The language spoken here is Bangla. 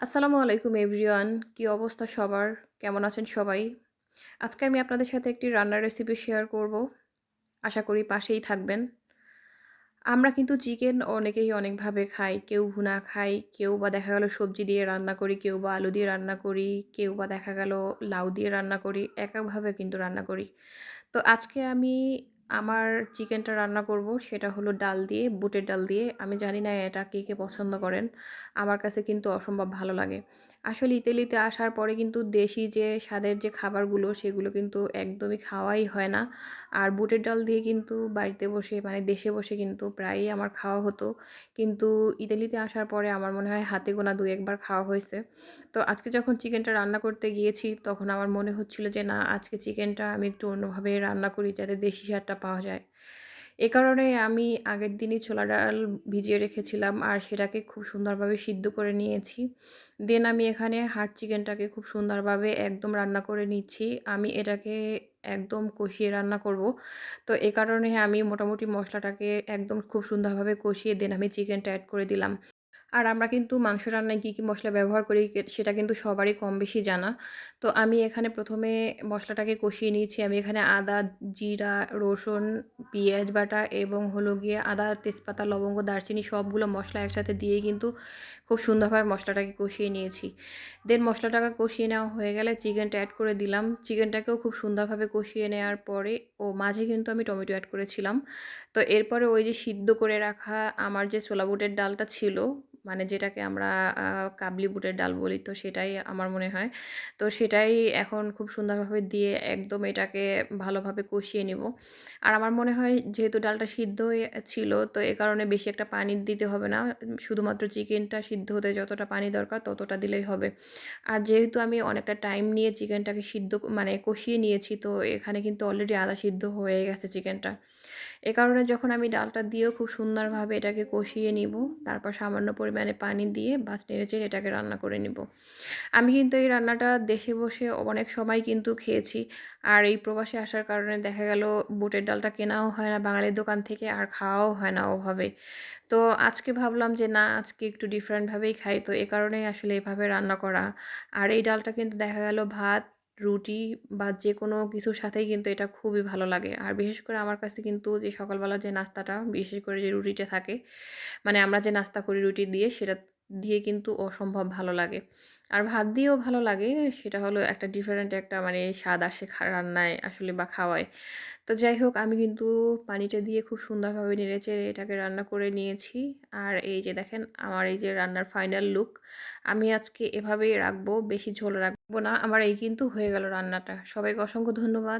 আসসালামু আলাইকুম, এভরিওয়ান। কি অবস্থা সবার? কেমন আছেন সবাই? আজকে আমি আপনাদের সাথে একটি রান্নার রেসিপি শেয়ার করব। আশা করি পাশেই থাকবেন। আমরা কিন্তু চিকেন অনেকেই অনেকভাবে খাই। কেউ ভুনা খাই, কেউ বা দেখা গেল সবজি দিয়ে রান্না করি, কেউ বা আলু দিয়ে রান্না করি, কেউ বা দেখা গেল লাউ দিয়ে রান্না করি এক একভাবে কিন্তু রান্না করি। তো আজকে আমি আমার চিকেনটা রান্না করব, সেটা হলো ডাল দিয়ে, বুটের ডাল দিয়ে। আমি জানি না এটা কে কে পছন্দ করেন। আমার কাছে কিন্তু অসম্ভব ভালো লাগে। আসলে ইতালিতে আসার পরে কিন্তু দেশি যে স্বাদের যে খাবারগুলো, সেগুলো কিন্তু একদমই খাওয়াই হয় না। আর বুটের ডাল দিয়ে কিন্তু বাড়িতে বসে মানে দেশে বসে কিন্তু প্রায়ই আমার খাওয়া হতো। কিন্তু ইতালিতে আসার পরে আমার মনে হয় হাতে গোনা দু একবার খাওয়া হয়েছে। তো আজকে যখন চিকেনটা রান্না করতে গিয়েছি, তখন আমার মনে হচ্ছিল যে, না, আজকে চিকেনটা আমি একটু অন্যভাবে রান্না করি যাতে দেশি স্বাদটা পাওয়া যায়। এ কারণে আমি আগের দিনই ছোলা ডাল ভিজিয়ে রেখেছিলাম আর সেটাকে খুব সুন্দরভাবে সিদ্ধ করে নিয়েছি। দেন আমি এখানে হাট চিকেনটাকে খুব সুন্দরভাবে একদম রান্না করে নিচ্ছি। আমি এটাকে একদম কষিয়ে রান্না করব। তো এ কারণে আমি মোটামুটি মশলাটাকে একদম খুব সুন্দরভাবে কষিয়ে দেন আমি চিকেনটা অ্যাড করে দিলাম। আর আমরা কিন্তু মাংস রান্নায় কী কী মশলা ব্যবহার করি সেটা কিন্তু সবারই কম বেশি জানা। তো আমি এখানে প্রথমে মশলাটাকে কষিয়ে নিয়েছি। আমি এখানে আদা, জিরা, রসুন, পেঁয়াজ বাটা এবং হলো গিয়ে আদা, তেজপাতা, লবঙ্গ, দারচিনি সবগুলো মশলা একসাথে দিয়ে কিন্তু খুব সুন্দরভাবে মশলাটাকে কষিয়ে নিয়েছি। দেন মশলাটাকে কষিয়ে নেওয়া হয়ে গেলে চিকেনটা অ্যাড করে দিলাম। চিকেনটাকেও খুব সুন্দরভাবে কষিয়ে নেওয়ার পরে ও মাঝে কিন্তু আমি টমেটো অ্যাড করেছিলাম। তো এরপরে ওই যে সিদ্ধ করে রাখা আমার যে ছোলা বুটের ডালটা ছিল মানে যেটাকে আমরা কাবলি বুটের ডাল বলি, তো সেটাই আমার মনে হয়। তো সেটাই এখন খুব সুন্দরভাবে দিয়ে একদম এটাকে ভালোভাবে কষিয়ে নিব। আর আমার মনে হয় যেহেতু ডালটা সিদ্ধ ছিল, তো এ কারণে বেশি একটা পানি দিতে হবে না। শুধুমাত্র চিকেনটা সিদ্ধ হতে যতটা পানি দরকার ততটা দিলেই হবে। আর যেহেতু আমি অনেকটা টাইম নিয়ে চিকেনটাকে সিদ্ধ মানে কষিয়ে নিয়েছি, তো এখানে কিন্তু অলরেডি আদা সিদ্ধ হয়ে গেছে চিকেনটা। এ কারণে যখন আমি ডালটা দিয়েও খুব সুন্দরভাবে এটাকে কষিয়ে নিব, তারপর সামান্য পরিমাণে পানি দিয়ে বাস নেড়েচেড়ে এটাকে রান্না করে নিব। আমি কিন্তু এই রান্নাটা দেশে বসে অনেক সময় কিন্তু খেয়েছি। আর এই প্রবাসে আসার কারণে দেখা গেল বুটের ডালটা কেনাও হয় না, বাঙালির দোকান থেকে আর খাওয়াও হয় না ওভাবে। তো আজকে ভাবলাম যে, না, আজকে একটু ডিফারেন্টভাবেই খাই। তো এ কারণেই আসলে এভাবে রান্না করা। আর এই ডালটা কিন্তু দেখা গেল ভাত রুটি বা যে কোনো কিছুর সাথেই কিন্তু এটা খুবই ভালো লাগে। আর বিশেষ করে আমার কাছে কিন্তু যে সকালবেলা যে নাস্তাটা, বিশেষ করে যে রুটিটা থাকে মানে আমরা যে নাস্তা করি রুটি দিয়ে, সেটা দিয়ে কিন্তু অসম্ভব ভালো লাগে। আর ভাত দিয়েও ভালো লাগে, সেটা হলো একটা ডিফারেন্ট একটা মানে স্বাদ আসে রান্নায় আসলে বা খাওয়ায়। তো যাই হোক, আমি কিন্তু পানিটা দিয়ে খুব সুন্দরভাবে নেড়েচেড়ে এটাকে রান্না করে নিয়েছি। আর এই যে দেখেন, আমার এই যে রান্নার ফাইনাল লুক আমি আজকে এভাবেই রাখব, বেশি ঝোল রাখব না। আমার এই কিন্তু হয়ে গেল রান্নাটা। সবাইকে অসংখ্য ধন্যবাদ।